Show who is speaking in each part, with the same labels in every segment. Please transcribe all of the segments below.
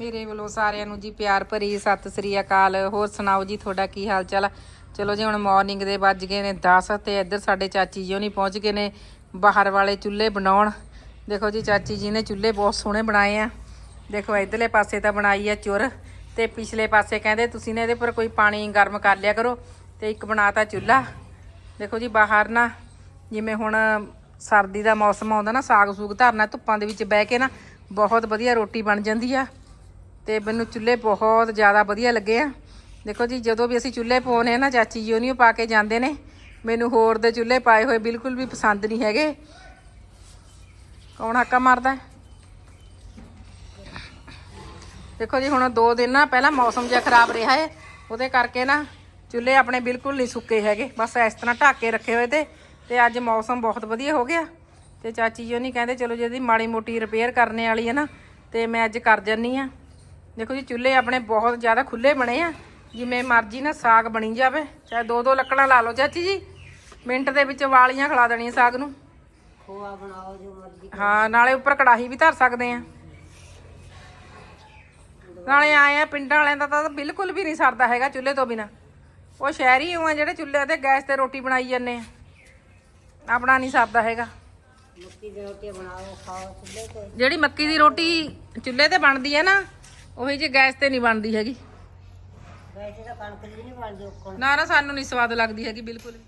Speaker 1: ਮੇਰੇ ਵੱਲੋਂ ਸਾਰਿਆਂ ਨੂੰ ਜੀ ਪਿਆਰ ਭਰੀ ਸਤਿ ਸ੍ਰੀ ਅਕਾਲ। ਹੋਰ ਸੁਣਾਓ ਜੀ, ਤੁਹਾਡਾ ਕੀ ਹਾਲ ਚਾਲ ਆ ਚਲੋ ਜੀ, ਹੁਣ ਮਾਰਨਿੰਗ ਦੇ ਵੱਜ ਗਏ ਨੇ 10 ਤੇ ਇੱਧਰ ਸਾਡੇ ਚਾਚੀ ਜੀ ਉਹ ਨਹੀਂ ਪਹੁੰਚ ਗਏ ਨੇ ਬਾਹਰ ਵਾਲੇ ਚੁੱਲ੍ਹੇ ਬਣਾਉਣ। ਦੇਖੋ ਜੀ, ਚਾਚੀ ਜੀ ਨੇ ਚੁੱਲ੍ਹੇ ਬਹੁਤ ਸੋਹਣੇ ਬਣਾਏ ਆ। ਦੇਖੋ, ਇਧਰਲੇ ਪਾਸੇ ਤਾਂ ਬਣਾਈ ਆ ਚੁਰ ਤੇ ਪਿਛਲੇ ਪਾਸੇ ਕਹਿੰਦੇ, ਤੁਸੀਂ ਨੇ ਇਹਦੇ ਪਰ ਕੋਈ ਪਾਣੀ ਗਰਮ ਕਰ ਲਿਆ ਕਰੋ ਤੇ ਇੱਕ ਬਣਾਤਾ ਚੁੱਲ੍ਹਾ। ਦੇਖੋ ਜੀ, ਬਾਹਰ ਨਾ ਜਿਵੇਂ ਹੁਣ ਸਰਦੀ ਦਾ ਮੌਸਮ ਆਉਂਦਾ ਨਾ ਸਾਗ ਸੂਗ ਧਰਨਾ ਧੁੱਪਾਂ ਦੇ ਵਿੱਚ ਬਹਿ ਕੇ ਨਾ, ਬਹੁਤ ਵਧੀਆ ਰੋਟੀ ਬਣ ਜਾਂਦੀ ਆ। ਤੇ ਮੈਨੂੰ ਚੁੱਲ੍ਹੇ ਬਹੁਤ ਜ਼ਿਆਦਾ ਵਧੀਆ ਲੱਗੇ ਆ। ਦੇਖੋ ਜੀ, ਜਦੋਂ ਵੀ ਅਸੀਂ ਚੁੱਲ੍ਹੇ ਪਾਉਨੇ ਆ ਨਾ, ਚਾਚੀ ਜੀ ਉਹਨੀ ਪਾ ਕੇ ਜਾਂਦੇ ਨੇ। ਮੈਨੂੰ ਹੋਰ ਦੇ ਚੁੱਲ੍ਹੇ ਪਾਏ ਹੋਏ ਬਿਲਕੁਲ ਵੀ ਪਸੰਦ ਨਹੀਂ ਹੈਗੇ। ਕੌਣ ਹਾਕਾ ਮਾਰਦਾ? ਦੇਖੋ ਜੀ, ਹੁਣ ਦੋ ਦਿਨ ਨਾ ਪਹਿਲਾਂ ਮੌਸਮ ਜਿਹਾ ਖਰਾਬ ਰਿਹਾ ਹੈ ਉਹਦੇ ਕਰਕੇ ਨਾ ਚੁੱਲ੍ਹੇ ਆਪਣੇ ਬਿਲਕੁਲ ਨਹੀਂ ਸੁੱਕੇ ਹੈਗੇ। ਬਸ ਇਸ ਤਰ੍ਹਾਂ ਢੱਕ ਕੇ ਰੱਖੇ ਹੋਏ ਤੇ ਤੇ ਅੱਜ ਮੌਸਮ ਬਹੁਤ ਵਧੀਆ ਹੋ ਗਿਆ। ਤੇ ਚਾਚੀ ਜੀ ਨਹੀਂ ਕਹਿੰਦੇ, ਚਲੋ ਜਿਹਦੀ ਮਾੜੀ ਮੋਟੀ ਰਿਪੇਅਰ ਕਰਨੇ ਵਾਲੀ ਹੈ ਨਾ, ਤੇ ਮੈਂ ਅੱਜ ਕਰ ਜੰਨੀ ਆ। ਦੇਖੋ ਜੀ ਚੁੱਲ੍ਹੇ ਆਪਣੇ ਬਹੁਤ ਜ਼ਿਆਦਾ ਖੁੱਲੇ ਬਣੇ ਆ। ਜਿਵੇਂ ਮਰਜ਼ੀ ਨਾ ਸਾਗ ਬਣੀ ਜਾਵੇ ਚਾਹੇ ਦੋ ਦੋ ਲੱਕੜਾਂ ਲਾ ਲਓ। ਚਾਚੀ ਜੀ ਮਿੰਟ ਦੇ ਵਿੱਚ ਵਾਲੀਆਂ ਖਿਲਾ ਦੇਣੀਆਂ ਸਾਗ ਨੂੰ।
Speaker 2: ਖੋਆ ਬਣਾਓ ਜੋ ਮਰਜ਼ੀ
Speaker 1: ਹਾਂ ਨਾਲੇ ਉੱਪਰ ਕੜਾਹੀ ਵੀ ਧਰ ਸਕਦੇ ਆ। ਨਾਲੇ ਆਏ ਆ ਪਿੰਡਾਂ ਵਾਲਿਆਂ ਦਾ ਤਾਂ ਬਿਲਕੁਲ ਵੀ ਨਹੀਂ ਸਰਦਾ ਹੈਗਾ ਚੁੱਲ੍ਹੇ ਤੋਂ ਬਿਨਾ। ਉਹ ਸ਼ਹਿਰੀ ਹੋ ਆ ਜਿਹੜੇ ਚੁੱਲ੍ਹੇ ਤੇ ਗੈਸ ਤੇ ਰੋਟੀ ਬਣਾਈ ਜਾਂਦੇ ਆ। ਆਪਣਾ ਨਹੀਂ ਸਰਦਾ ਹੈਗਾ।
Speaker 2: ਮੱਕੀ ਦੀ ਰੋਟੀ ਬਣਾਓ ਖਾਓ ਚੁੱਲ੍ਹੇ ਤੇ।
Speaker 1: ਜਿਹੜੀ ਮੱਕੀ ਦੀ ਰੋਟੀ ਚੁੱਲ੍ਹੇ ਤੇ ਬਣਦੀ ਹੈ ਨਾ ਉਹੀ ਜੀ ਗੈਸ ਤੇ ਨਹੀਂ ਬਣਦੀ ਹੈਗੀ।
Speaker 2: ਵੈਸੇ ਤਾਂ ਕਣਕ ਦੀ ਨਹੀਂ ਬਣਦੀ ਉੱਕਣ
Speaker 1: ਨਾ ਨਾ ਸਾਨੂੰ ਨਹੀਂ ਸਵਾਦ ਲੱਗਦੀ ਹੈਗੀ ਬਿਲਕੁਲ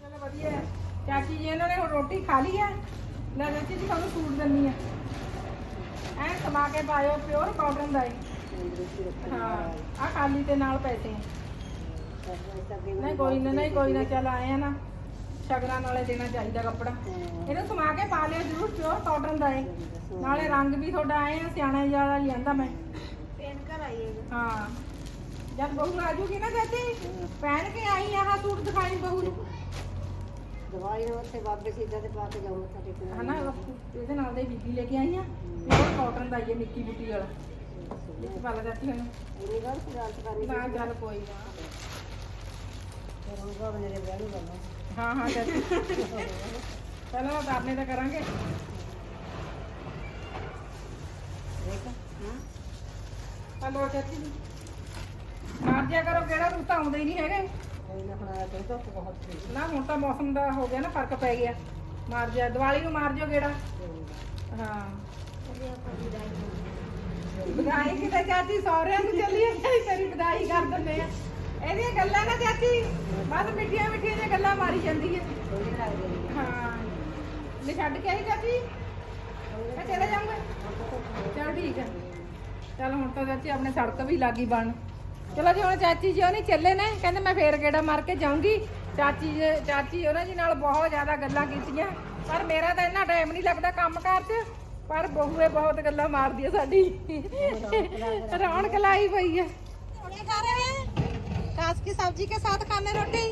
Speaker 1: ਚਲੋ ਵਧੀਆ ਹੈ। ਚਾਚੀ ਜੀ ਇਹਨਾਂ ਨੇ ਹੁਣ ਰੋਟੀ ਖਾ ਲਈ ਹੈ। ਲੈ ਚਾਚੀ ਜੀ ਤੁਹਾਨੂੰ ਸੂਟ ਦਿੰਨੀ ਆ ਐ ਸਮਾ ਕੇ ਪਾਇਓ ਪਿਓਰ ਕਾਟਨ ਦਾ ਹੈ। ਹਾਂ ਆ ਖਾਲੀ ਤੇ ਨਾਲ ਪੈਸੇ। ਨਹੀਂ ਕੋਈ ਨਾ ਨਹੀਂ ਕੋਈ ਨਾ ਚੱਲ ਆਏ ਆ ਨਾ। ਸ਼ਗਨਾਂ ਨਾਲੇ ਦੇਣਾ ਚਾਹੀਦਾ ਕੱਪੜਾ। ਇਹਨੂੰ ਸਮਾ ਕੇ ਪਾ ਲਿਓ ਜ਼ਰੂਰ ਪਿਓਰ ਕਾਟਨ ਦਾ ਹੈ ਨਾਲੇ ਰੰਗ ਵੀ ਤੁਹਾਡਾ ਆਏ ਆ ਸਿਆਣਾ ਜਿਹਾ ਲਿਆਂਦਾ ਮੈਂ।
Speaker 2: ਪੇਨ ਕਰ ਆਈਏਗਾ
Speaker 1: ਹਾਂ। ਜਦ ਬਹੂ ਆ ਜੂਗੀ ਨਾ ਚਾਚੀ ਪਹਿਨ ਕੇ ਆਈ ਆਹ ਸੂਟ ਦਿਖਾਈ ਬਹੂ ਨੂੰ।
Speaker 2: ਦਵਾਈ ਨੂੰ ਉੱਥੇ ਬਾਬੇ ਸਿੱਧਾ ਤੇ ਪਾ ਕੇ ਜਾਊਂ ਮੱਥਾ ਟੇਕਣਾ।
Speaker 1: ਹਨਾ ਇਹਦੇ ਨਾਲ ਦੇ ਬੀਬੀ ਲੈ ਕੇ ਆਈ ਆ ਪਿਓਰ ਕਾਟਨ ਦਾ ਹੀ ਹੈ ਨਿੱਕੀ ਬੁੱਟੀ ਵਾਲਾ। ਇਹ ਪਾ ਲੈ ਚਾਚੀ ਹੁਣ
Speaker 2: ਇੰਨੀ ਗੱਲ ਗੱਲ ਕਰਨੀ
Speaker 1: ਨਾ ਚੱਲ ਕੋਈ ਨਾ।
Speaker 2: ਉਹ ਮੇਰੇ ਵਿਆਹ ਨੂੰ
Speaker 1: ਹਾਂ ਹਾਂ ਚਾਚੀ। ਪਹਿਲਾਂ ਤਾਂ ਦਾਨੇ ਤਾਂ ਕਰਾਂਗੇ।
Speaker 2: ਦੇਖ ਹਾਂ।
Speaker 1: ਹਲੋ ਚਾਚੀ ਜੀ। ਮਾਰ ਜਿਆ ਕਰੋ ਕਿਹੜਾ ਤੂੰ ਤਾਂ ਆਉਂਦੇ ਹੀ ਨਹੀਂ ਹੈਗੇ।
Speaker 2: ਕੋਈ ਨਾ ਹੁਣ ਆਇਆ ਤੇ ਧੁੱਪ ਬਹੁਤ ਸੀ।
Speaker 1: ਨਾ ਹੁਣ ਤਾਂ ਮੌਸਮ ਦਾ ਹੋ ਗਿਆ ਨਾ ਫ਼ਰਕ ਪੈ ਗਿਆ। ਮਾਰ ਜਾ ਦੀਵਾਲੀ ਨੂੰ ਮਾਰ ਜਿਓ ਗੇੜਾ ਹਾਂ। ਵਧਾਈ ਕਿਤੇ ਚਾਚੀ ਸਹੁਰਿਆਂ ਨੂੰ ਚੱਲੀ ਤੇਰੀ ਵਧਾਈ ਕਰ ਦਿੰਦੇ ਆ। ਇਹਦੀਆਂ ਗੱਲਾਂ ਨਾ ਚਾਚੀ, ਬਸ ਮਿੱਠੀਆਂ ਮਿੱਠੀਆਂ ਜਿਹੀਆਂ ਗੱਲਾਂ ਮਾਰੀ ਜਾਂਦੀ ਹੈ
Speaker 2: ਹਾਂ।
Speaker 1: ਮੈਂ ਛੱਡ ਕੇ ਆਈ ਚਾਚੀ? ਮੈਂ ਚਲੇ ਜਾਊਂਗਾ। ਚਲ ਠੀਕ ਹੈ ਚਲ ਹੁਣ ਤਾਂ ਚਾਚੀ ਆਪਣੇ ਸੜਕ ਵੀ ਲਾਗੀ ਬਣ ਚਲੋ ਜੀ, ਹੁਣ ਚਾਚੀ ਜੀ ਉਹ ਨਹੀਂ ਚੱਲੇ ਨੇ। ਕਹਿੰਦੇ ਮੈਂ ਫੇਰ ਗੇੜਾ ਮਾਰ ਕੇ ਜਾਊਂਗੀ। ਚਾਚੀ ਜੀ- ਚਾਚੀ ਉਹਨਾਂ ਜੀ ਨਾਲ ਬਹੁਤ ਜ਼ਿਆਦਾ ਗੱਲਾਂ ਕੀਤੀਆਂ। ਪਰ ਮੇਰਾ ਤਾਂ ਇੰਨਾ ਟਾਈਮ ਨਹੀਂ ਲੱਗਦਾ ਕੰਮ ਕੰਮਕਾਰ 'ਚ। ਪਰ ਬਹੂਏ ਬਹੁਤ ਗੱਲਾਂ ਮਾਰਦੀ ਆ ਸਾਡੀ। ਰੌਣਕ ਲਾਈ ਪਈ ਆ। ਹੁਣੇ ਕਰ ਰਹੇ कास की सब्जी के साथ खाने रोटी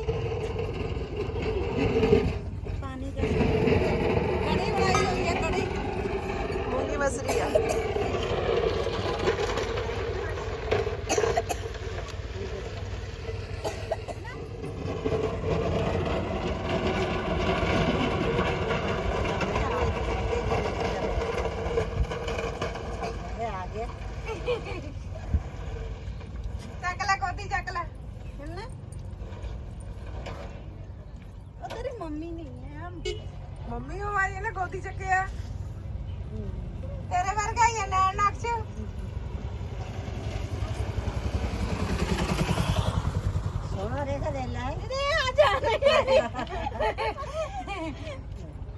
Speaker 2: पानी के साथ
Speaker 1: कड़ी बनाई हुई है कड़ी
Speaker 3: मूली मसरी है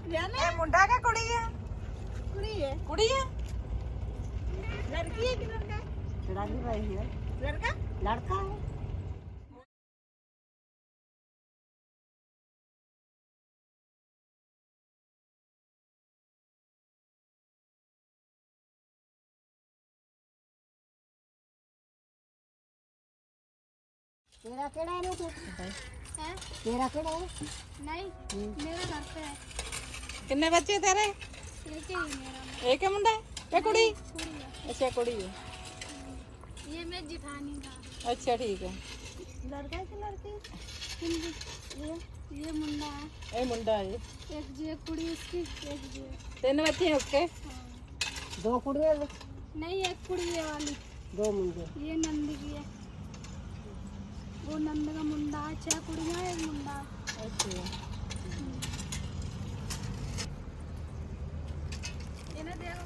Speaker 2: ਇਹ
Speaker 1: ਮੁੰਡਾ ਕਾ ਕੁੜੀ ਆ?
Speaker 2: ਕੁੜੀ ਹੈ।
Speaker 1: ਕੁੜੀ ਆ?
Speaker 2: ਲੜਕੀ ਹੈ ਕਿ ਲੜਕਾ? ਲੜਕੀ ਭਾਈ ਹੈ।
Speaker 1: ਲੜਕਾ?
Speaker 2: ਲੜਕਾ ਹੈ। तेरा केड़ा है
Speaker 4: है?
Speaker 2: तेरा केड़ा है?
Speaker 4: नहीं हम्म। मेरा घर पे है।
Speaker 1: कितने बच्चे तेरे?
Speaker 4: एक ही मेरा।
Speaker 1: एक है
Speaker 4: मुंडा? कुड़ी?
Speaker 1: अच्छा कुड़ी है।
Speaker 4: ये मैं जिठानी का
Speaker 1: अच्छा ठीक है।
Speaker 2: लड़का है कि लड़की?
Speaker 4: ये ये मुंडा है।
Speaker 1: ये मुंडा है।
Speaker 4: एक जी एक कुड़ी उसकी एक जी।
Speaker 1: तीन बच्चे हैं उसके?
Speaker 3: हाँ। दो कुड़ी
Speaker 4: नहीं एक कुड़ी है वाली।
Speaker 3: दो मुंडे।
Speaker 4: ये नंदी की है। वो नंद का मुंडा छह कुड़िया एक मुंडा। ओके इन्हें देखो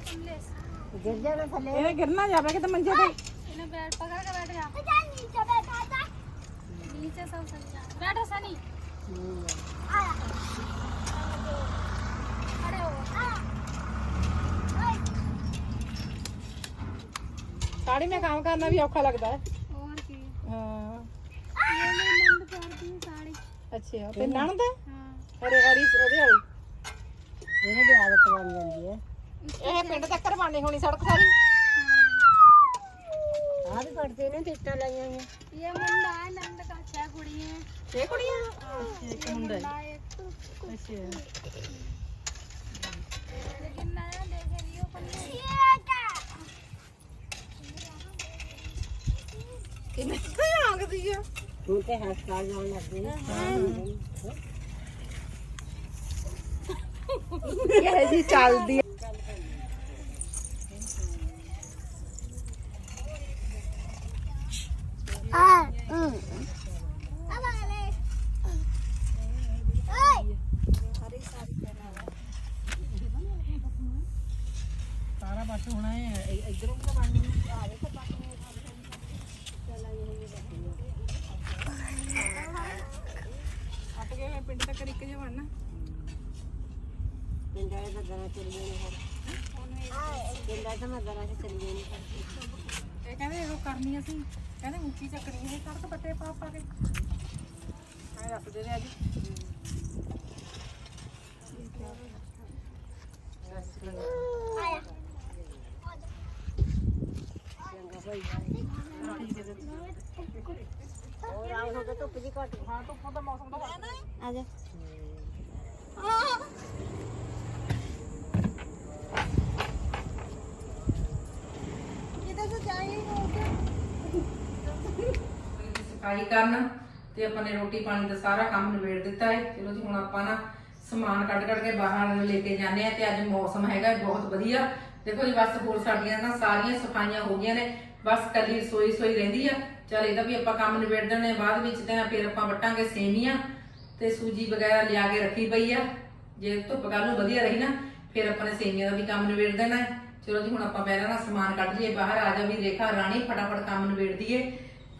Speaker 4: गिर
Speaker 3: जाएगा इन्हें गिरना
Speaker 1: जा रहा है तो मंजे हाँ, पे
Speaker 4: इन्हें बैठ पकड़ के बैठ जा जा नीचे नीचे सब जा बैठो सनी।
Speaker 1: साड़ी में काम करना भी औखा लगता है। ਅੱਛਾ ਤੇ ਨਣਦ? ਹਰੇ ਹਰੀ ਉਹਦੇ ਵਾਲੀ।
Speaker 3: ਇਹਨੇ ਵੀ ਆਦਤ ਬਣ ਜਾਂਦੀ ਹੈ।
Speaker 1: ਇਹ ਪਿੰਡ ਤੱਕ ਬਣਨੀ ਹੋਣੀ ਸੜਕ ਸਾਰੀ।
Speaker 3: ਆ ਵੀ ਪੜਦੇ ਨੇ ਟਿਕਟਾਂ ਲਾਈਆਂ
Speaker 4: ਹੋਈਆਂ। ਇਹ ਮੁੰਡਾ ਹੈ ਨੰਦ ਦਾ ਛੇ ਕੁੜੀਆਂ।
Speaker 1: ਛੇ ਕੁੜੀਆਂ?
Speaker 4: ਅੱਛਾ ਇੱਕ ਮੁੰਡਾ ਹੈ।
Speaker 1: ਅੱਛਾ।
Speaker 4: ਲੇਕਿਨ ਮੈਂ ਦੇਖ ਰਹੀ ਹਾਂ ਪੰਨੀ
Speaker 1: ਕਿੰਨੇ ਆਂਗਦੀ ਆ?
Speaker 3: ਹੁਣ ਤੇ ਹਸਪਤਾਲ ਜਾਣ ਲੱਗੇ ਨੇ।
Speaker 1: ਇਹ ਜੀ ਚੱਲਦੀ ਸਾਰਾ ਬਸ ਹੋਣਾ ਹੈ ਇਧਰੋਂ ਵੀ ਤਾਂ ਬਣਨੀ ਆ ਆਵੇ ਤਾਂ ਅੱਟ ਗਏ ਪਿੰਡ ਤੱਕ ਇੱਕ ਜਿਹਾ ਬਣਨਾ
Speaker 3: ਪਿੰਡਾਂ ਦਰਾਂ ਚੱਲ ਗਏ ਨੇ ਫਿਰ ਪਿੰਡਾਂ ਮੈਂ ਦਰਾਂ ਚ ਚੱਲ ਗਏ ਨੇ
Speaker 1: ਇਹ ਕਹਿੰਦੇ ਉਹ ਕਰਨੀ ਅਸੀਂ। ਕਹਿੰਦੇ ਉੱਚੀ ਚੱਕਣੀ ਇਹ ਸੜਕ ਪੱਟੇ ਪਾ ਪਾ ਕੇ ਐਂ ਦੱਸਦੇ ਨੇ ਅੱਜ
Speaker 3: ਹੋਰ ਆਏ ਹੋ ਗਏ ਧੁੱਪ ਜੀ ਘੱਟ
Speaker 1: ਹਾਂ ਧੁੱਪ ਦਾ ਮੌਸਮ ਤਾਂ
Speaker 3: ਆ ਜਾ
Speaker 1: ਸਫ਼ਾਈ ਕਰਨ ਤੇ ਆਪਾਂ ਨੇ ਰੋਟੀ ਪਾਣੀ ਦਾ ਸਾਰਾ ਕੰਮ ਨਿਬੇੜ ਦਿੱਤਾ ਹੈ। ਚਲੋ ਜੀ, ਹੁਣ ਆਪਾਂ ਨਾ ਸਮਾਨ ਕੱਢ ਕੱਢ ਕੇ ਬਾਹਰ ਲੈ ਕੇ ਜਾਂਦੇ ਆ ਤੇ ਅੱਜ ਮੌਸਮ ਹੈਗਾ ਬਹੁਤ ਵਧੀਆ। ਦੇਖੋ ਜੀ, ਬਸ ਹੋਰ ਸਾਡੀਆਂ ਨਾ ਸਾਰੀਆਂ ਸਫਾਈਆਂ ਹੋ ਗਈਆਂ ਨੇ। ਬਸ ਕੱਲੀ ਸੋਈ ਸੋਈ ਰਹਿੰਦੀ ਆ। ਚਲ ਇਹਦਾ ਵੀ ਆਪਾਂ ਕੰਮ ਨਿਬੇੜ ਦਿੰਦੇ ਬਾਅਦ ਵਿੱਚ ਤਾਂ ਫਿਰ ਆਪਾਂ ਵਟਾਂਗੇ ਸੇਮੀਆਂ ਤੇ ਸੂਜੀ ਵਗੈਰਾ ਲਿਆ ਕੇ ਰੱਖੀ ਪਈ ਆ। ਜੇ ਧੁੱਪ ਕੱਲ ਨੂੰ ਵਧੀਆ ਰਹੀ ਨਾ, ਫਿਰ ਆਪਾਂ ਨੇ ਸੇਮੀਆਂ ਦਾ ਵੀ ਕੰਮ ਨਿਬੇੜ ਦੇਣਾ ਹੈ। ਚਲੋ ਜੀ, ਹੁਣ ਆਪਾਂ ਪਹਿਲਾਂ ਨਾ ਸਮਾਨ ਕੱਢ ਲਈਏ ਬਾਹਰ, ਆ ਜਾ ਵੀ ਰੇਖਾ ਰਾਣੀ ਫਟਾਫਟ ਕੰਮ ਨਿਬੇੜ ਦਈਏ।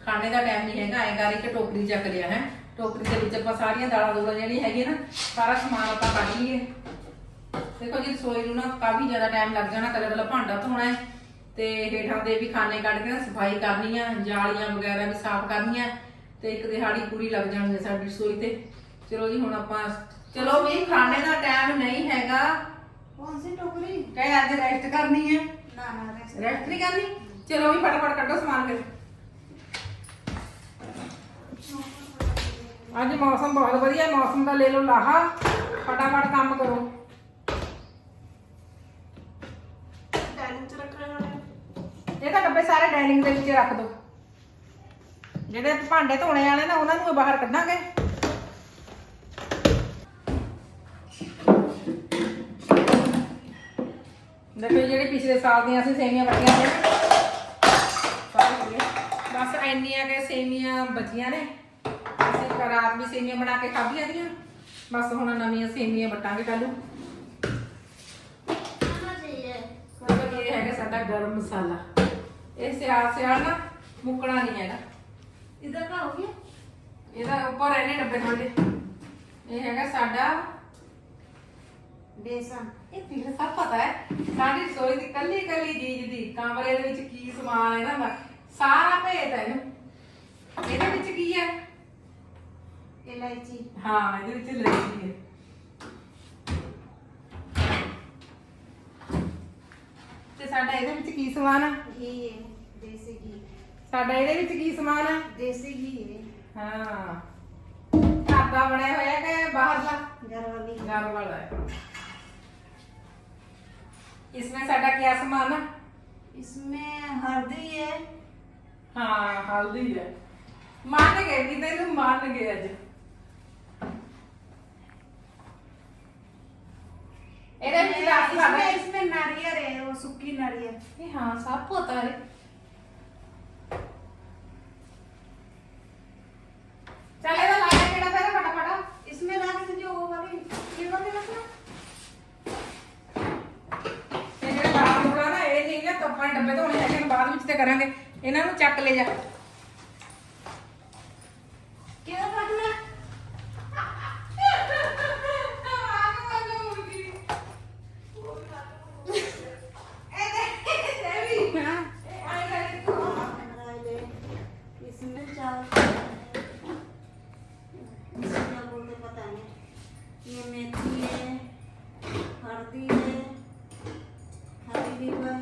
Speaker 1: ਖਾਣੇ ਦਾ ਟਾਈਮ ਨਹੀਂ ਹੈਗਾ, ਐਂ ਕਰ ਇੱਕ ਟੋਕਰੀ ਚੱਕ ਲਿਆ, ਹੈ। ਟੋਕਰੀ ਦੇ ਵਿੱਚ ਆਪਾਂ ਸਾਰੀਆਂ ਦਾਲਾਂ ਦੋਲਾਂ ਜਿਹੜੀਆਂ ਹੈਗੀਆਂ ਨਾ, ਸਾਰਾ ਸਮਾਨ ਆਪਾਂ ਕੱਢ ਲਈਏ। ਦੇਖੋ ਜੀ, ਰਸੋਈ ਨੂੰ ਨਾ ਕਾਫੀ ਜ਼ਿਆਦਾ ਟਾਈਮ ਲੱਗ ਜਾਣਾ ਕਦੇ ਕਦੇ ਭਾਂਡਾ ਧੋਣਾ ਹੈ। ਤੇ ਹੇਠਾਂ ਦੇ ਵੀ ਖਾਣੇ ਕੱਢ ਕੇ ਨਾ ਸਫ਼ਾਈ ਕਰਨੀ ਆ, ਜਾਲੀਆਂ ਵਗੈਰਾ ਵੀ ਸਾਫ਼ ਕਰਨੀਆਂ, ਤੇ ਇੱਕ ਦਿਹਾੜੀ ਪੂਰੀ ਲੱਗ ਜਾਣੀ ਹੈ ਸਾਡੀ ਰਸੋਈ ਤੇ। ਚਲੋ ਜੀ, ਹੁਣ ਆਪਾਂ ਚਲੋ ਵੀ ਖਾਣੇ ਦਾ ਟਾਈਮ ਨਹੀਂ ਹੈਗਾ।
Speaker 3: ਕੌਣ ਸੀ ਟੋਕਰੀ
Speaker 1: ਕਹੇ ਅੱਜ ਰੈਸਟ ਕਰਨੀ ਹੈ
Speaker 3: ਨਾ ਨਾ ਰੈਸਟ
Speaker 1: ਰੈਸਟ ਨਹੀਂ ਕਰਨੀ ਚਲੋ ਵੀ ਫਟਾਫਟ ਕੱਢੋ ਸਮਾਨ ਫਿਰ ਅੱਜ ਮੌਸਮ ਬਹੁਤ ਵਧੀਆ ਮੌਸਮ ਦਾ ਲੈ ਲਓ ਲਾਹਾ ਫਟਾਫਟ ਕੰਮ ਕਰੋ
Speaker 3: ਡਾਈਨਿੰਗ ਚ ਰੱਖਣੇ ਹੋਣੇ
Speaker 1: ਇਹ ਤਾਂ ਡੱਬੇ ਸਾਰੇ ਡਾਈਨਿੰਗ ਦੇ ਵਿੱਚ ਰੱਖ ਦਿਓ ਜਿਹੜੇ ਭਾਂਡੇ ਧੋਣੇ ਵਾਲੇ ਨਾ ਉਹਨਾਂ ਨੂੰ ਬਾਹਰ ਕੱਢਾਂਗੇ ਦੇਖੋ ਜਿਹੜੇ ਪਿਛਲੇ ਸਾਲ ਦੀਆਂ ਅਸੀਂ ਸੇਮੀਆਂ ਬੱਟੀਆਂ ਨੇ। ਬਸ ਇੰਨੀਆਂ ਕੇ ਸੇਮੀਆਂ ਬਚੀਆਂ ਨੇ। ਅਸੀਂ ਰਾਤ ਵੀ ਸੇਮੀਆਂ ਬਣਾ ਕੇ ਖਾਧੀਆਂ ਦੀਆਂ। ਬਸ ਹੁਣ ਨਵੀਆਂ ਸੇਮੀਆਂ ਬਟਾਂਗੇ ਕੱਲ੍ਹ ਨੂੰ। ਮਤਲਬ ਇਹ ਹੈਗਾ ਸਾਡਾ ਗਰਮ ਮਸਾਲਾ। ਇਹ ਸਿਆਲ ਸਿਆਲ ਨਾ ਮੁੱਕਣਾ ਨਹੀਂ ਹੈਗਾ।
Speaker 3: ਇਧਰ ਕਾ ਹੋ ਗਿਆ?
Speaker 1: ਇਹਦਾ ਉੱਪਰ ਇਹਨੇ ਡੱਬੇ ਤੁਹਾਡੇ। ਇਹ ਹੈਗਾ ਸਾਡਾ
Speaker 3: ਬੇਸਨ।
Speaker 1: ਇਹ ਫਿਰ ਸਭ ਪਤਾ ਹੈ ਸਾਡੀ ਰਸੋਈ ਦੀ ਕੱਲੀ ਕੱਲੀ ਚੀਜ਼ ਦੀ ਕਮਰੇ ਦੇ ਵਿੱਚ ਕੀ ਸਮਾਨ ਹੈ ਨਾ ਸਾਰਾ ਭੇਤ ਹੈ ਇਹਨੂੰ। ਇਹਦੇ ਵਿੱਚ ਕੀ ਹੈ?
Speaker 3: ਇਲਾਇਚੀ।
Speaker 1: ਹਾਂ ਇਹਦੇ ਵਿੱਚ ਇਲਾਇਚੀ ਹੈ। ਤੇ ਸਾਡਾ ਇਹਦੇ ਵਿੱਚ ਕੀ ਸਮਾਨ ਆ?
Speaker 3: ਘੀ ਹੈ ਦੇਸੀ ਘੀ।
Speaker 1: ਸਾਡਾ ਇਹਦੇ ਵਿੱਚ ਕੀ ਸਮਾਨ ਆ?
Speaker 3: ਦੇਸੀ ਘੀ ਹੈ।
Speaker 1: ਹਾਂ। ਘਰ ਦਾ ਬਣਿਆ ਹੋਇਆ ਕਿ ਬਾਹਰ ਦਾ
Speaker 3: ਘਰ ਵਾਲੀ
Speaker 1: ਘਰ ਵਾਲਾ ਹੈ। इसमें साडा क्या सामान है
Speaker 3: इसमें हल्दी है
Speaker 1: हाँ हल्दी है मान गए कि तेन मान गए अज ਇਹਦੇ ਵਿੱਚ
Speaker 2: इसमें, इसमें नारियल है वो सूखी नारियल
Speaker 1: ਇਹ ਹਾਂ ਸਭ ਪਤਾ ਹੈ ਕਰਾਂਗੇ ਇਹਨਾਂ ਨੂੰ ਚੱਕ ਲੈ ਜਾ
Speaker 2: क्यों रखना
Speaker 3: इसमें चावल इसमें क्या बोलते पता नहीं ये मेथी है हल्दी है हरी लीवा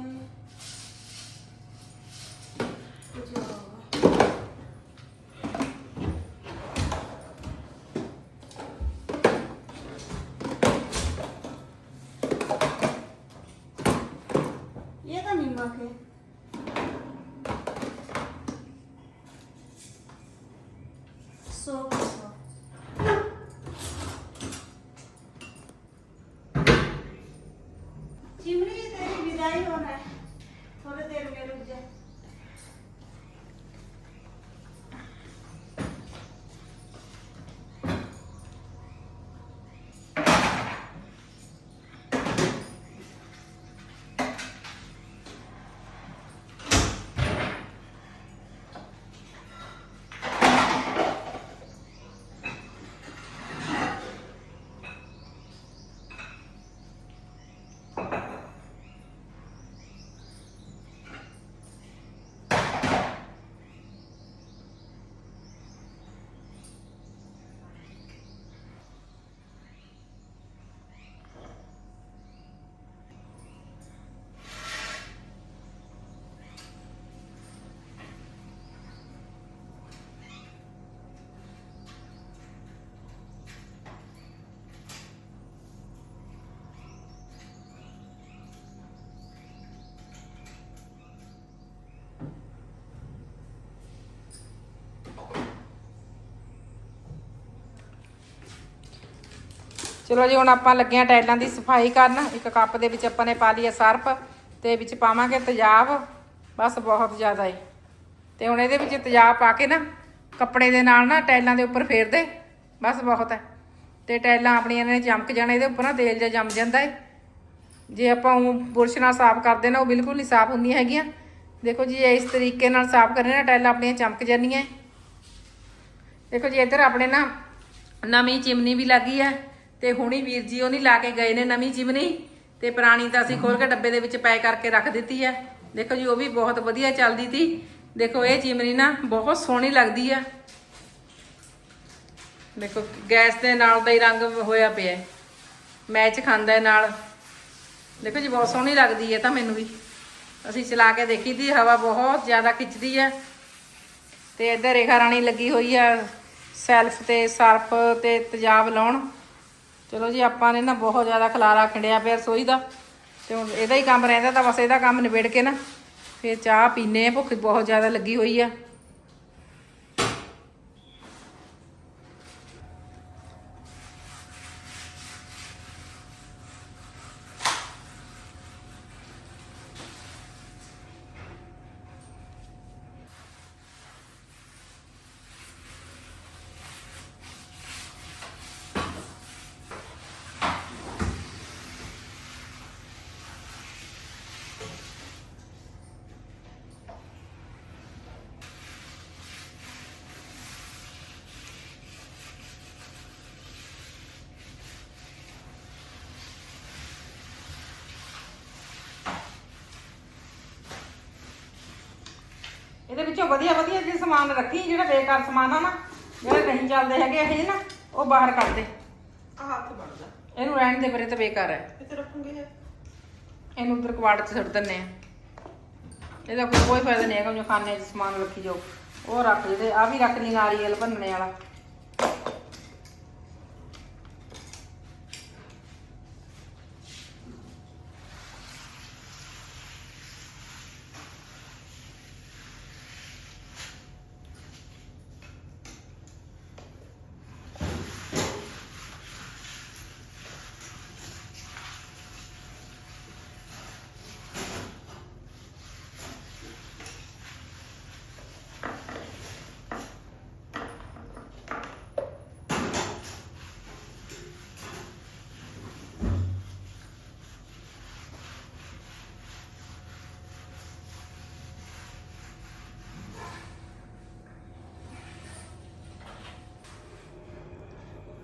Speaker 1: ਚਲੋ ਜੀ, ਹੁਣ ਆਪਾਂ ਲੱਗੇ ਟਾਈਲਾਂ ਦੀ ਸਫ਼ਾਈ ਕਰਨ। ਇੱਕ ਕੱਪ ਦੇ ਵਿੱਚ ਆਪਾਂ ਨੇ ਪਾ ਲਿਆ ਸਰਫ ਤੇ ਵਿੱਚ ਪਾਵਾਂਗੇ ਤੇਜ਼ਾਬ। ਬਸ ਬਹੁਤ ਜ਼ਿਆਦਾ ਏ। ਤੇ ਹੁਣ ਇਹਦੇ ਵਿੱਚ ਤੇਜ਼ਾਬ ਪਾ ਕੇ ਨਾ, ਕੱਪੜੇ ਦੇ ਨਾਲ ਨਾ ਟਾਈਲਾਂ ਦੇ ਉੱਪਰ ਫੇਰ ਦੇ। ਬਸ ਬਹੁਤ ਹੈ। ਤੇ ਟਾਈਲਾਂ ਆਪਣੀਆਂ ਨੇ ਚਮਕ ਜਾਣਾ, ਇਹਦੇ ਉੱਪਰ ਨਾ ਤੇਲ ਜਿਹਾ ਜੰਮ ਜਾਂਦਾ ਏ। ਜੇ ਆਪਾਂ ਉਹ ਬੁਰਸ਼ ਨਾਲ ਸਾਫ਼ ਕਰਦੇ ਨਾ, ਉਹ ਬਿਲਕੁਲ ਨਹੀਂ ਸਾਫ਼ ਹੁੰਦੀਆਂ ਹੈਗੀਆਂ। ਦੇਖੋ ਜੀ ਇਸ ਤਰੀਕੇ ਨਾਲ ਸਾਫ਼ ਕਰੇ ਨਾ ਟਾਈਲਾਂ ਆਪਣੀਆਂ ਚਮਕ ਜਾਂਦੀਆਂ ਏ। ਦੇਖੋ ਜੀ, ਇੱਧਰ ਆਪਣੇ ਨਾ ਨਵੀਂ ਚਿਮਨੀ ਵੀ ਲੱਗੀ ਹੈ। ਤੇ ਹੁਣੀ ਵੀਰ ਜੀ ਉਹ ਨਹੀਂ ਲਾ ਕੇ ਗਏ ਨੇ ਨਵੀਂ ਜਿਮਨੀ ਤੇ ਪੁਰਾਣੀ ਤਾਂ ਅਸੀਂ ਖੋਲ ਕੇ ਡੱਬੇ ਦੇ ਵਿੱਚ ਪੈਕ ਕਰਕੇ ਰੱਖ ਦਿੱਤੀ ਹੈ। ਦੇਖੋ ਜੀ, ਉਹ ਵੀ ਬਹੁਤ ਵਧੀਆ ਚੱਲਦੀ ਸੀ ਦੇਖੋ, ਇਹ ਚਿਮਨੀ ਨਾ, ਬਹੁਤ ਸੋਹਣੀ ਲੱਗਦੀ ਆ। ਦੇਖੋ, ਗੈਸ ਦੇ ਨਾਲ ਦਾ ਹੀ ਰੰਗ ਹੋਇਆ ਪਿਆ ਮੈਚ ਖਾਂਦਾ ਹੈ ਨਾਲ। ਦੇਖੋ ਜੀ, ਬਹੁਤ ਸੋਹਣੀ ਲੱਗਦੀ ਹੈ ਤਾਂ ਮੈਨੂੰ ਵੀ। ਅਸੀਂ ਚਲਾ ਕੇ ਦੇਖੀ ਦੀ ਹਵਾ ਬਹੁਤ ਜ਼ਿਆਦਾ ਖਿੱਚਦੀ ਹੈ। ਤੇ ਇੱਧਰ ਰੇਖਾ ਰਾਣੀ ਲੱਗੀ ਹੋਈ ਆ, ਸੈਲਫ ਤੇ ਸਰਫ ਤੇ ਤੇਜ਼ਾਬ ਲਾਉਣ। ਚਲੋ ਜੀ, ਆਪਾਂ ਨੇ ਨਾ ਬਹੁਤ ਜ਼ਿਆਦਾ ਖਲਾਰਾ ਖਿੰਡਿਆ ਪਿਆ ਰਸੋਈ ਦਾ। ਤੇ ਹੁਣ ਇਹਦਾ ਹੀ ਕੰਮ ਰਹਿੰਦਾ ਤਾਂ ਬਸ ਇਹਦਾ ਕੰਮ ਨਿਬੇੜ ਕੇ ਨਾ, ਫਿਰ ਚਾਹ ਪੀਨੇ ਆ, ਭੁੱਖ ਬਹੁਤ ਜ਼ਿਆਦਾ ਲੱਗੀ ਹੋਈ ਆ। ਵਿੱਚੋਂ ਵਧੀਆ ਵਧੀਆ ਜਿਹੇ ਸਮਾਨ ਰੱਖੀ ਜਿਹੜਾ ਬੇਕਾਰ ਸਮਾਨ ਆ ਨਾ ਜਿਹੜੇ ਨਹੀਂ ਚੱਲਦੇ ਹੈਗੇ ਇਹ ਨਾ ਉਹ ਬਾਹਰ ਕੱਢ ਦੇ।
Speaker 2: ਹੱਥ ਬਣਦਾ।
Speaker 1: ਇਹਨੂੰ ਰਹਿਣ ਦੇ ਪਰੇ ਤੇ ਬੇਕਾਰ ਹੈ।
Speaker 2: ਇੱਥੇ ਰੱਖੂਗੇ
Speaker 1: ਇਹਨੂੰ ਉਧਰ ਕਵਾੜ 'ਚ ਸੁੱਟ ਦਿੰਨੇ ਆ। ਇਹਦਾ ਕੋਈ ਕੋਈ ਫਾਇਦਾ ਨਹੀਂ ਹੈਗਾ ਜੋ ਖਾਣੇ 'ਚ ਸਮਾਨ ਰੱਖੀ ਜਾਓ। ਉਹ ਰੱਖ ਜਿਹੜੇ ਆ ਵੀ ਰੱਖ ਲਈ ਨਾਰੀਅਲ ਭੰਨਣੇ ਵਾਲਾ।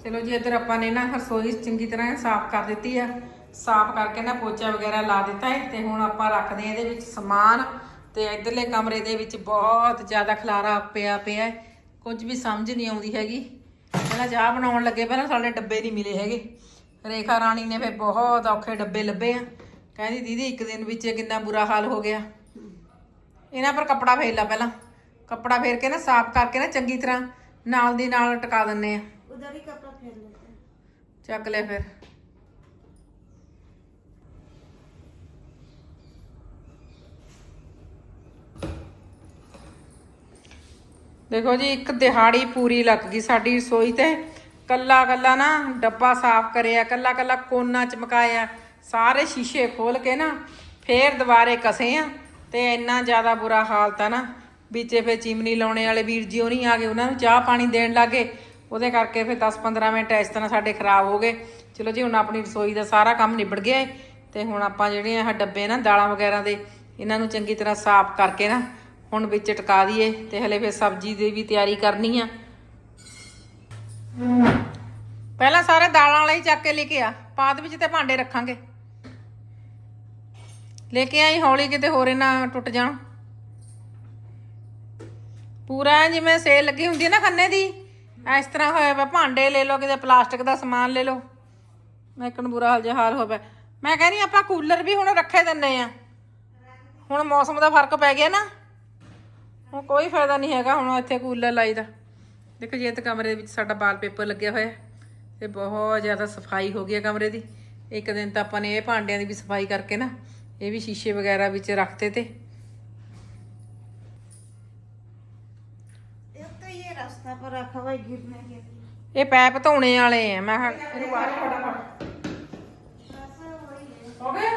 Speaker 1: ਚਲੋ ਜੀ, ਇੱਧਰ ਆਪਾਂ ਨੇ ਨਾ ਰਸੋਈ ਚੰਗੀ ਤਰ੍ਹਾਂ ਸਾਫ਼ ਕਰ ਦਿੱਤੀ ਆ। ਸਾਫ਼ ਕਰਕੇ ਨਾ ਪੋਚਾ ਵਗੈਰਾ ਲਾ ਦਿੱਤਾ ਹੈ ਤੇ ਹੁਣ ਆਪਾਂ ਰੱਖਦੇ ਹਾਂ ਇਹਦੇ ਵਿੱਚ ਸਮਾਨ ਤੇ ਇੱਧਰਲੇ ਕਮਰੇ ਦੇ ਵਿੱਚ ਬਹੁਤ ਜ਼ਿਆਦਾ ਖਲਾਰਾ ਪਿਆ ਪਿਆ ਕੁਝ ਵੀ ਸਮਝ ਨਹੀਂ ਆਉਂਦੀ ਹੈਗੀ। ਪਹਿਲਾਂ ਚਾਹ ਬਣਾਉਣ ਲੱਗੇ, ਪਹਿਲਾਂ ਸਾਡੇ ਡੱਬੇ ਨਹੀਂ ਮਿਲੇ ਹੈਗੇ। ਰੇਖਾ ਰਾਣੀ ਨੇ ਫਿਰ ਬਹੁਤ ਔਖੇ ਡੱਬੇ ਲੱਭੇ ਆ। ਕਹਿੰਦੀ, ਦੀਦੀ, ਇੱਕ ਦਿਨ ਵਿੱਚ ਕਿੰਨਾ ਬੁਰਾ ਹਾਲ ਹੋ ਗਿਆ। ਇਹਨਾਂ ਪਰ ਕੱਪੜਾ ਫੇਰ ਲਾ ਪਹਿਲਾਂ। ਕੱਪੜਾ ਫੇਰ ਕੇ ਨਾ ਸਾਫ਼ ਕਰਕੇ ਨਾ ਚੰਗੀ ਤਰ੍ਹਾਂ ਨਾਲ ਦੀ ਨਾਲ ਟਿਕਾ ਦਿੰਨੇ ਆ।
Speaker 3: उधर ही कपड़ा फेर लेते हैं
Speaker 1: ਚੱਕ ਲੈ ਫਿਰ ਦੇਖੋ ਜੀ ਇੱਕ ਦਿਹਾੜੀ ਪੂਰੀ ਲੱਗ ਗਈ ਸਾਡੀ ਰਸੋਈ ਤੇ ਕੱਲਾ ਕੱਲਾ ਨਾ ਡੱਬਾ ਸਾਫ਼ ਕਰਿਆ ਕੱਲਾ ਕੱਲਾ ਕੋਨਾ ਚਮਕਾਇਆ ਸਾਰੇ ਸ਼ੀਸ਼ੇ ਖੋਲ ਕੇ ਨਾ ਫੇਰ ਦੁਬਾਰੇ ਕਸੇ ਆ ਤੇ ਇੰਨਾ ਜ਼ਿਆਦਾ ਬੁਰਾ ਹਾਲ ਤਾਂ ਨਾ ਵਿੱਚੇ ਫੇ ਚਿਮਨੀ ਲਾਉਣੇ ਵਾਲੇ ਵੀਰ ਜੀ ਉਹ ਨਹੀਂ ਆ ਗਏ ਉਹਨਾਂ ਨੂੰ ਚਾਹ ਪਾਣੀ ਦੇਣ ਲੱਗੇ ਉਹਦੇ ਕਰਕੇ ਫਿਰ 10-15 ਮਿੰਟ ਇਸ ਤਰ੍ਹਾਂ ਸਾਡੇ ਖਰਾਬ ਹੋ ਗਏ। ਚਲੋ ਜੀ, ਹੁਣ ਆਪਣੀ ਰਸੋਈ ਦਾ ਸਾਰਾ ਕੰਮ ਨਿਬੜ ਗਿਆ ਏ ਤੇ ਹੁਣ ਆਪਾਂ ਜਿਹੜੇ ਆਹ ਡੱਬੇ ਨਾ, ਦਾਲਾਂ ਵਗੈਰਾ ਦੇ, ਇਹਨਾਂ ਨੂੰ ਚੰਗੀ ਤਰ੍ਹਾਂ ਸਾਫ਼ ਕਰਕੇ ਨਾ ਹੁਣ ਵਿੱਚ ਟਿਕਾ ਦਈਏ ਤੇ ਹਲੇ ਫਿਰ ਸਬਜ਼ੀ ਦੀ ਵੀ ਤਿਆਰੀ ਕਰਨੀ ਆ। ਪਹਿਲਾਂ ਸਾਰੇ ਦਾਲਾਂ ਵਾਲੇ ਹੀ ਚੱਕ ਕੇ ਲੈ ਕੇ ਆ। ਬਾਅਦ ਵਿੱਚ ਤੇ ਭਾਂਡੇ ਰੱਖਾਂਗੇ। ਲੈ ਕੇ ਆਈ ਹੌਲੀ ਕਿਤੇ ਹੋਰ ਇਹ ਨਾ ਟੁੱਟ ਜਾਣ। ਪੂਰਾ ਜਿਵੇਂ ਸੇਲ ਲੱਗੀ ਹੁੰਦੀ ਹੈ ਨਾ ਖੰਨੇ ਦੀ। ਇਸ ਤਰ੍ਹਾਂ ਹੋਇਆ ਵਾ, ਭਾਂਡੇ ਲੈ ਲਓ, ਕਿਤੇ ਪਲਾਸਟਿਕ ਦਾ ਸਮਾਨ ਲੈ ਲਓ। ਮੈਂ ਕਿਹਨ ਬੁਰਾ ਹਾਲ ਜਿਹਾ ਹਾਲ ਹੋਵੇ। ਮੈਂ ਕਹਿੰਦੀ ਆਪਾਂ ਕੂਲਰ ਵੀ ਹੁਣ ਰੱਖੇ ਦਿੰਨੇ ਆ ਹੁਣ ਮੌਸਮ ਦਾ ਫ਼ਰਕ ਪੈ ਗਿਆ ਨਾ। ਹੁਣ ਕੋਈ ਫਾਇਦਾ ਨਹੀਂ ਹੈਗਾ ਹੁਣ ਇੱਥੇ ਕੂਲਰ ਲਾਈ ਦਾ। ਦੇਖੋ ਜੇ, ਇਹ ਤਾਂ ਕਮਰੇ ਵਿੱਚ ਸਾਡਾ ਵਾਲਪੇਪਰ ਲੱਗਿਆ ਹੋਇਆ ਹੈ। ਤੇ ਬਹੁਤ ਜ਼ਿਆਦਾ ਸਫ਼ਾਈ ਹੋ ਗਈ ਹੈ ਕਮਰੇ ਦੀ। ਇੱਕ ਦਿਨ ਤਾਂ ਆਪਾਂ ਨੇ ਇਹ ਭਾਂਡਿਆਂ ਦੀ ਵੀ ਸਫ਼ਾਈ ਕਰਕੇ ਨਾ, ਇਹ ਵੀ ਸ਼ੀਸ਼ੇ ਵਗੈਰਾ ਵਿੱਚ ਰੱਖਤੇ ਤੇ।
Speaker 3: पर रखा हुआ है गिरने के लिए
Speaker 1: ਇਹ ਪੈਪ ਧੋਣੇ ਵਾਲੇ ਆ ਮੈਂ ਕਿਹਾ ਇਹਨੂੰ ਬਾਹਰ ਫਟਾਫਟ
Speaker 3: रास्ता वही है
Speaker 1: ਹੋ ਗਏ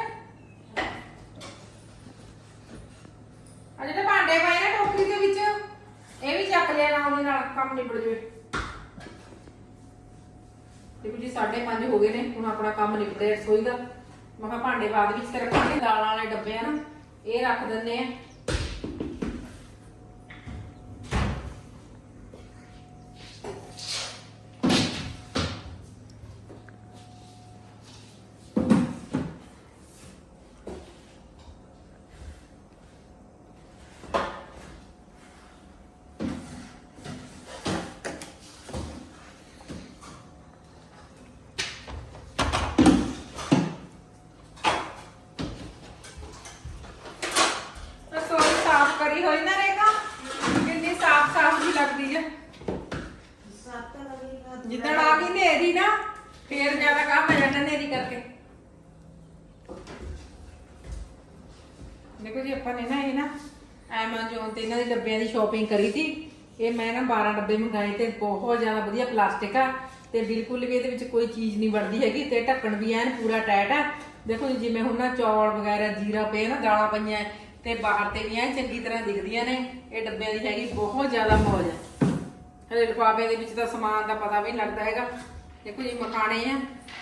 Speaker 1: ਅਜੇ ਤਾਂ ਭਾਂਡੇ ਪਏ ਨੇ ਟੋਕਰੀ ਦੇ ਵਿੱਚ ਇਹ ਵੀ ਚੱਕ ਲਿਆ ਨਾਲ ਦੀ ਨਾਲ ਕੰਮ ਨਿਬੜ ਜਵੇ ਦੇਖੋ ਜੀ 5:30 ਹੋ ਗਏ ਨੇ ਹੁਣ ਆਪਣਾ ਕੰਮ ਨਿਬੜਿਆ ਰਸੋਈ ਦਾ ਮੈਂ ਕਿਹਾ ਭਾਂਡੇ ਬਾਅਦ ਵਿੱਚ ਤੇ ਰੱਖਾਂਗੇ ਦਾਲਾਂ ਵਾਲੇ ਡੱਬੇ ਆ ਨਾ ਇਹ ਰੱਖ ਦਿੰਨੇ ਆ ਸ਼ਾਪਿੰਗ ਕਰੀ ਤੀ। ਇਹ ਮੈਂ ਨਾ 12 ਡੱਬੇ ਮੰਗਾਏ ਤੇ ਬਹੁਤ ਜ਼ਿਆਦਾ ਵਧੀਆ ਪਲਾਸਟਿਕ ਆ ਤੇ ਬਿਲਕੁਲ ਵੀ ਇਹਦੇ ਵਿੱਚ ਕੋਈ ਚੀਜ਼ ਨਹੀਂ ਵੜਦੀ ਹੈਗੀ ਤੇ ਢੱਕਣ ਵੀ ਐਨ ਪੂਰਾ ਟਾਈਟ ਆ। ਦੇਖੋ ਜੀ, ਜਿਵੇਂ ਹੁਣ ਨਾ ਚੌਲ ਵਗੈਰਾ, ਜੀਰਾ ਪਏ ਨਾ, ਦਾਲਾਂ ਪਈਆਂ ਤੇ ਬਾਹਰ ਤੇ ਵੀ ਐਨ ਚੰਗੀ ਤਰ੍ਹਾਂ ਦਿਖਦੀਆਂ ਨੇ। ਇਹ ਡੱਬਿਆਂ ਦੀ ਹੈਗੀ ਬਹੁਤ ਜ਼ਿਆਦਾ ਮੌਜ ਹੈ ਹਲੇ ਲਿਫਾਫੇ ਦੇ ਵਿੱਚ ਤਾਂ ਸਮਾਨ ਦਾ ਪਤਾ ਵੀ ਨਹੀਂ ਲੱਗਦਾ ਹੈਗਾ। ਦੇਖੋ ਜੀ, ਮਖਾਣੇ ਆ।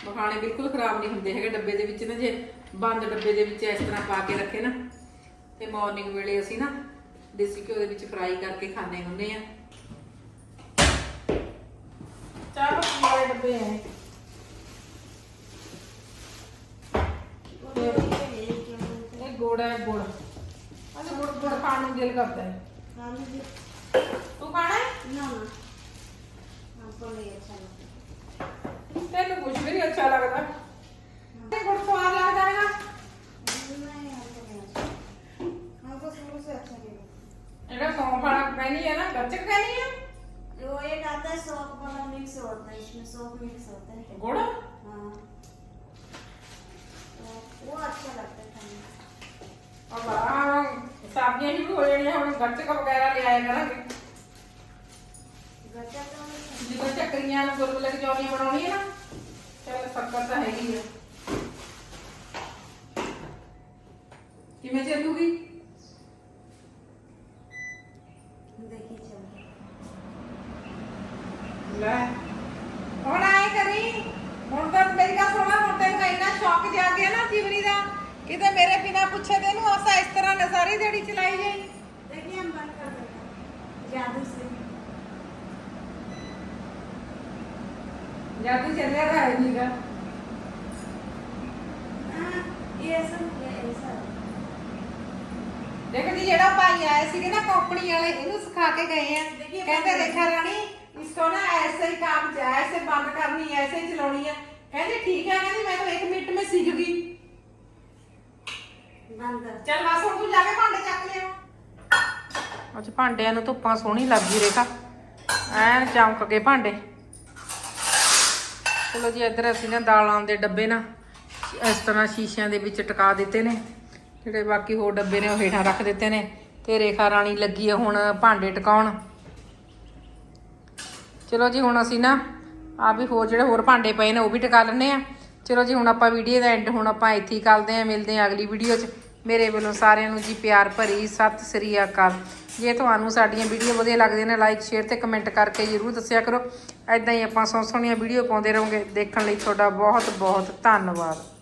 Speaker 1: ਮਖਾਣੇ ਬਿਲਕੁਲ ਖਰਾਬ ਨਹੀਂ ਹੁੰਦੇ ਹੈਗੇ ਡੱਬੇ ਦੇ ਵਿੱਚ ਨਾ ਜੇ। ਬੰਦ ਡੱਬੇ ਦੇ ਵਿੱਚ ਇਸ ਤਰ੍ਹਾਂ ਪਾ ਕੇ ਰੱਖੇ ਨਾ। ਤੇ ਮਾਰਨਿੰਗ ਵੇਲੇ ਅਸੀਂ ਨਾ ਦੇਸੀ ਘਿਓ ਦੇ ਵਿੱਚ ਫਰਾਈ ਕਰਕੇ ਖਾਣੇ ਹੁੰਦੇ ਆ। ਚਾਹ ਪੱਤੀ ਵਾਲੇ ਡੱਬੇ ਇਹ। ਗੋੜਾ ਹੈ ਗੋੜਾ। ਅਜੇ ਗੁੜ ਗੁੜ ਖਾਣ ਨੂੰ ਦਿਲ ਕਰਦਾ ਹੈ। ਤੂੰ ਖਾਣਾ ਹੈ? ਤੈਨੂੰ ਕੁਝ ਵੀ ਨਹੀਂ ਅੱਛਾ ਲੱਗਦਾ। ਲੈ। ਜੀ ਜਿਹੜਾ ਭਾਈ ਆਏ ਸੀਗੇ ਨਾ ਕੰਪਨੀ ਵਾਲੇ ਇਹਨੂੰ ਸਿਖਾ ਕੇ ਗਏ ਆ। ਕਹਿੰਦੇ ਦੇਖਾ ਰਾਣੀ इसको ना ऐसे ही काम ऐसे बंद करनी है ऐसे ही चलानी है कहते ठीक है कहती मैं तो एक मिनट में सीख गई
Speaker 3: ਬੰਦ
Speaker 1: ਚੱਲ ਬਸ ਹੁਣ ਤੂੰ ਜਾ ਕੇ ਭਾਂਡੇ ਚੱਕ ਲਿਆ ਅੱਜ ਭਾਂਡਿਆਂ ਨੂੰ ਧੁੱਪਾਂ ਸੋਹਣੀ ਲੱਗਦੀ ਰੇਖਾ ਐਨ ਚਮਕ ਕੇ ਭਾਂਡੇ ਚਲੋ ਜੀ ਇੱਧਰ ਅਸੀਂ ਨਾ ਦਾਲਾਂ ਦੇ ਡੱਬੇ ਨਾ ਇਸ ਤਰ੍ਹਾਂ ਸ਼ੀਸ਼ਿਆਂ ਦੇ ਵਿੱਚ ਟਿਕਾ ਦਿੱਤੇ ਨੇ ਜਿਹੜੇ ਬਾਕੀ ਹੋਰ ਡੱਬੇ ਨੇ ਉਹ ਹੇਠਾਂ ਰੱਖ ਦਿੱਤੇ ਨੇ ਤੇ ਰੇਖਾ ਰਾਣੀ ਲੱਗੀ ਹੈ ਹੁਣ ਭਾਂਡੇ ਟਿਕਾਉਣ ਚਲੋ ਜੀ, ਹੁਣ ਅਸੀਂ ਨਾ ਆ ਵੀ ਹੋਰ ਜਿਹੜੇ ਹੋਰ ਭਾਂਡੇ ਪਏ ਨੇ ਉਹ ਵੀ ਟਿਕਾ ਲੈਣੇ ਆ ਚਲੋ ਜੀ, ਹੁਣ ਆਪਾਂ ਵੀਡੀਓ ਦਾ ਐਂਡ ਹੁਣ ਆਪਾਂ ਇੱਥੇ ਹੀ ਕਰਦੇ ਆ ਮਿਲਦੇ ਆ ਅਗਲੀ ਵੀਡੀਓ 'ਚ। ਮੇਰੇ ਵੱਲੋਂ ਸਾਰਿਆਂ ਨੂੰ ਜੀ ਪਿਆਰ ਭਰੀ ਸਤਿ ਸ੍ਰੀ ਅਕਾਲ। ਜੇ ਤੁਹਾਨੂੰ ਸਾਡੀਆਂ ਵੀਡੀਓ ਵਧੀਆ ਲੱਗਦੀਆਂ ਨੇ ਲਾਈਕ ਸ਼ੇਅਰ ਤੇ ਕਮੈਂਟ ਕਰਕੇ ਜਰੂਰ ਦੱਸਿਆ ਕਰੋ। ਐਦਾਂ ਹੀ ਆਪਾਂ ਸੋਹਣੀਆਂ ਵੀਡੀਓ ਪਾਉਂਦੇ ਰਹੋਗੇ। ਦੇਖਣ ਲਈ ਤੁਹਾਡਾ ਬਹੁਤ ਬਹੁਤ ਧੰਨਵਾਦ।